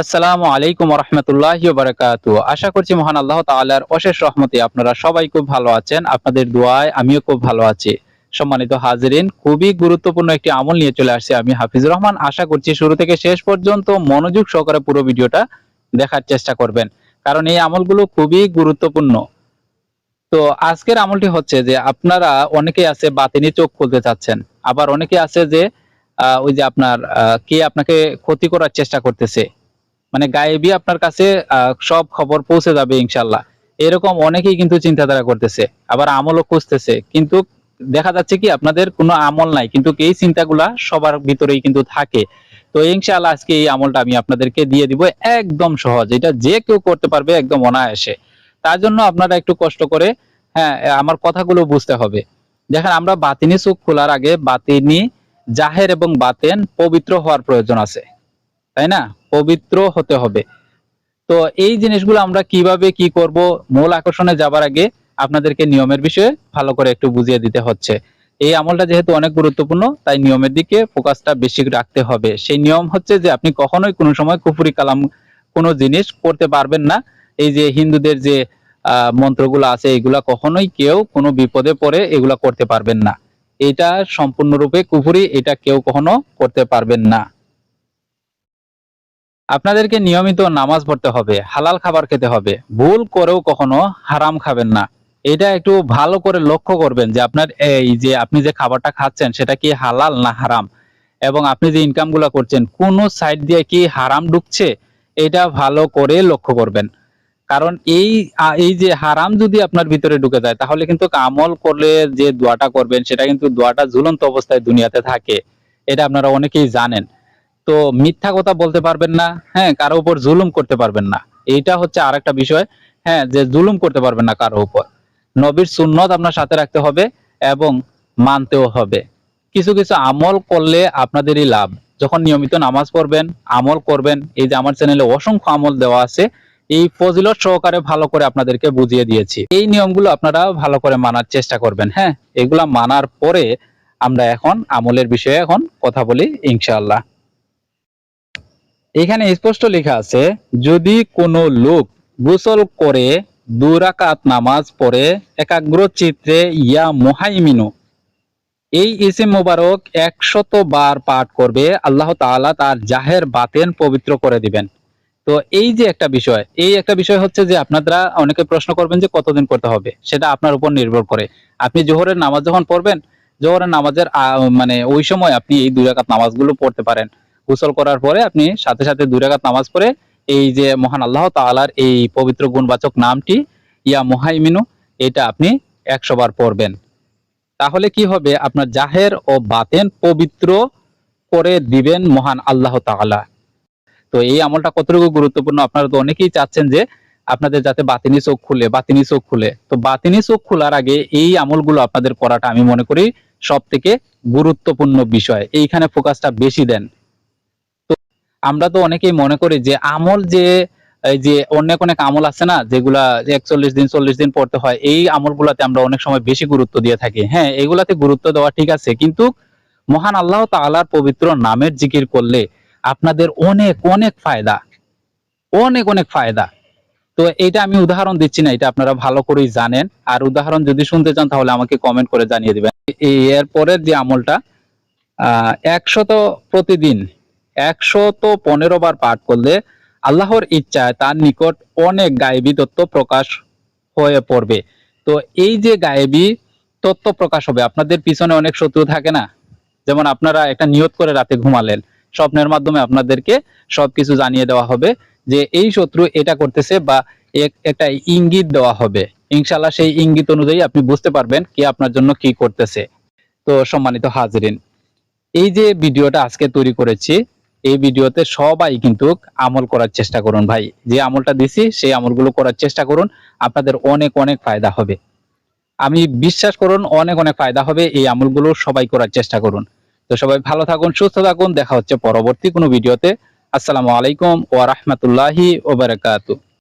আসসালামু আলাইকুম রহমতুল্লাহ বারাকাত আশা করছি মহান আল্লাহ তাআলার অশেষ রহমতে আপনারা সবাই খুব ভালো আছেন, আপনাদের দোয়ায় আমিও খুব ভালো আছি। সম্মানিত হাজিরিন, খুবই গুরুত্বপূর্ণ একটি আমল নিয়ে চলে আসছে আমি হাফিজুর রহমান। আশা করছি শুরু থেকে শেষ পর্যন্ত মনোযোগ সহকারে পুরো ভিডিওটা দেখার চেষ্টা করবেন, কারণ এই আমলগুলো খুবই গুরুত্বপূর্ণ। তো আজকের আমলটি হচ্ছে যে আপনারা অনেকেই আছে বাতিনি চোখ খুলতে চাচ্ছেন, আবার অনেকে আছে যে ওই যে আপনার কে আপনাকে ক্ষতি করার চেষ্টা করতেছে। মানে গায়েবী আপনার কাছে সব খবর পৌঁছে যাবে ইনশাল্লাহ এরকম অনেকেই কিন্তু চিন্তাধারা করতেছে, আবার আমলও খুঁজতেছে। কিন্তু দেখা যাচ্ছে কি, আপনাদের কোনো আমল নাই, কিন্তু এই চিন্তাগুলা সবার ভিতরেই কিন্তু থাকে। তো ইনশাআল্লাহ আজকে এই আমলটা আমি আপনাদেরকে দিয়ে দিব একদম সহজ, এটা যে কেউ করতে পারবে একদম অনায়াসে। তার জন্য আপনারা একটু কষ্ট করে হ্যাঁ আমার কথাগুলো বুঝতে হবে। দেখেন, আমরা বাতিনি চোখ খোলার আগে বাতিনি জাহের এবং বাতেন পবিত্র হওয়ার প্রয়োজন আছে, তাই না? পবিত্র হতে হবে। তো এই জিনিসগুলো আমরা কীভাবে কি করব, মূল আকর্ষণে যাবার আগে আপনাদেরকে নিয়মের বিষয়ে ভালো করে একটু বুঝিয়ে দিতে হচ্ছে। এই আমলটা যেহেতু অনেক গুরুত্বপূর্ণ, তাই নিয়মের দিকে ফোকাসটা বেশি রাখতে হবে। সেই নিয়ম হচ্ছে যে আপনি কখনোই কোনো সময় কুফুরি কালাম, কোনো জিনিস করতে পারবেন না। এই যে হিন্দুদের যে মন্ত্রগুলো আছে, এগুলা কখনোই কেউ কোনো বিপদে পড়ে এগুলা করতে পারবেন না। এটা সম্পূর্ণরূপে কুফুরি, এটা কেউ কখনো করতে পারবেন না। আপনাদেরকে নিয়মিত নামাজ পড়তে হবে, হালাল খাবার খেতে হবে। ভুল করেও কখনো হারাম খাবেন না। এটা একটু ভালো করে লক্ষ্য করবেন যে আপনার এই যে আপনি যে খাবারটা খাচ্ছেন, সেটা কি হালাল না হারাম? এবং আপনি যে ইনকামগুলা করছেন, কোন সাইড দিয়ে কি হারাম ঢুকছে? এটা ভালো করে লক্ষ্য করবেন। কারণ এই এই যে হারাম যদি আপনার ভিতরে ঢুকে যায়, তাহলে কিন্তু আমল করলে যে দোয়াটা করবেন, সেটা কিন্তু দোয়াটা ঝুলন্ত অবস্থায় দুনিয়াতে থাকে। এটা আপনারা অনেকেই জানেন। তো মিথ্যা কথা বলতে পারবেন না হ্যাঁ কারও উপর জুলুম করতে পারবেন না। এইটা হচ্ছে আরেকটা বিষয় হ্যাঁ যে জুলুম করতে পারবেন না কারও উপর। নবীর সুন্নত আপনার সাথে রাখতে হবে এবং মানতেও হবে। কিছু কিছু আমল করলে আপনাদেরই লাভ। যখন নিয়মিত নামাজ পড়বেন, আমল করবেন, এই যে আমার চ্যানেলে অসংখ্য আমল দেওয়া আছে, এই ফজিলত সহকারে ভালো করে আপনাদেরকে বুঝিয়ে দিয়েছি। এই নিয়মগুলো আপনারা ভালো করে মানার চেষ্টা করবেন হ্যাঁ এগুলা মানার পরে আমরা এখন আমলের বিষয়ে এখন কথা বলি, ইনশাআল্লাহ। এখানে স্পষ্ট লেখা আছে, যদি কোনো লোক গোসল করে দুরাকাত নামাজ পড়ে, একাগ্র চিত্রে ইয়া মুহাইমিনু, এই ইসিম মোবারক একশত বার পাঠ করবে, আল্লাহ তাআলা তার জাহের বাতেন পবিত্র করে দিবেন। তো এই যে একটা বিষয়, এই একটা বিষয় হচ্ছে যে আপনারা অনেকে প্রশ্ন করবেন যে কতদিন করতে হবে, সেটা আপনার উপর নির্ভর করে। আপনি জোহরের নামাজ যখন পড়বেন, জোহরের নামাজের মানে ওই সময় আপনি এই দুই রাকাত নামাজগুলো পড়তে পারেন। গোসল করার পরে আপনি সাথে সাথে দুই রাকাত নামাজ পড়ে এই যে মহান আল্লাহ তাআলার এই পবিত্র গুণবাচক নামটি, ইয়া মুহাইমিনু, এটা আপনি একশো বার পড়বেন। তাহলে কি হবে? আপনার জাহের ও বাতেন পবিত্র করে দিবেন মহান আল্লাহ তাআলা। তো এই আমলটা কতটুকু গুরুত্বপূর্ণ? আপনারা তো অনেকেই চাচ্ছেন যে আপনাদের যাতে বাতিনি চোখ খুলে, বাতিনি চোখ খুলে। তো বাতিনি চোখ খোলার আগে এই আমলগুলো আপনাদের করাটা আমি মনে করি সব থেকে গুরুত্বপূর্ণ বিষয়। এইখানে ফোকাসটা বেশি দেন। আমরা তো অনেকেই মনে করি যে আমল যে, এই যে অনেক অনেক আমল আছে না, যেগুলা একচল্লিশ দিন, চল্লিশ দিন পড়তে হয়, এই আমলগুলাতে আমরা অনেক সময় বেশি গুরুত্ব দিয়ে থাকি। হ্যাঁ এগুলাতে গুরুত্ব দেওয়া ঠিক আছে, কিন্তু মহান আল্লাহ তাআলার পবিত্র নামের জিকির করলে আপনাদের অনেক অনেক ফায়দা। অনেক অনেক ফায়দা। তো এটা আমি উদাহরণ দিচ্ছি না, এটা আপনারা ভালো করেই জানেন। আর উদাহরণ যদি শুনতে চান, তাহলে আমাকে কমেন্ট করে জানিয়ে দেবেন। এর পরের যে আমলটা, আহ, একশত প্রতিদিন একশত পনেরো বার পাঠ করলে আল্লাহর ইচ্ছায় তার নিকট অনেক গায়েবী তত্ত্ব প্রকাশ হয়ে পড়বে। তো এই যে গায়েবী তত্ত্ব প্রকাশ হবে, আপনাদের পিছনে অনেক শত্রু থাকে না? যেমন আপনারা একটা নিয়ত করে রাতে ঘুমালেন, স্বপ্নের মাধ্যমে আপনাদেরকে সবকিছু জানিয়ে দেওয়া হবে যে এই শত্রু এটা করতেছে বা এক- একটা ইঙ্গিত দেওয়া হবে। ইনশাল্লাহ সেই ইঙ্গিত অনুযায়ী আপনি বুঝতে পারবেন কে আপনার জন্য কি করতেছে। তো সম্মানিত হাজরিন, এই যে ভিডিওটা আজকে তৈরি করেছি এই ভিডিওতে সবাই কিন্তু আমল করার চেষ্টা করুন ভাই। যে আমলটা দিছি, সেই আমলগুলো করার চেষ্টা করুন। আপনাদের অনেক অনেক ফায়দা হবে। আমি বিশ্বাস করুন, অনেক অনেক ফায়দা হবে এই আমলগুলো সবাই করার চেষ্টা করুন। তো সবাই ভালো থাকুন, সুস্থ থাকুন। দেখা হচ্ছে পরবর্তী কোনো ভিডিওতে। আসসালামু আলাইকুম ওয়া রাহমাতুল্লাহি ওয়া বারাকাতুহু।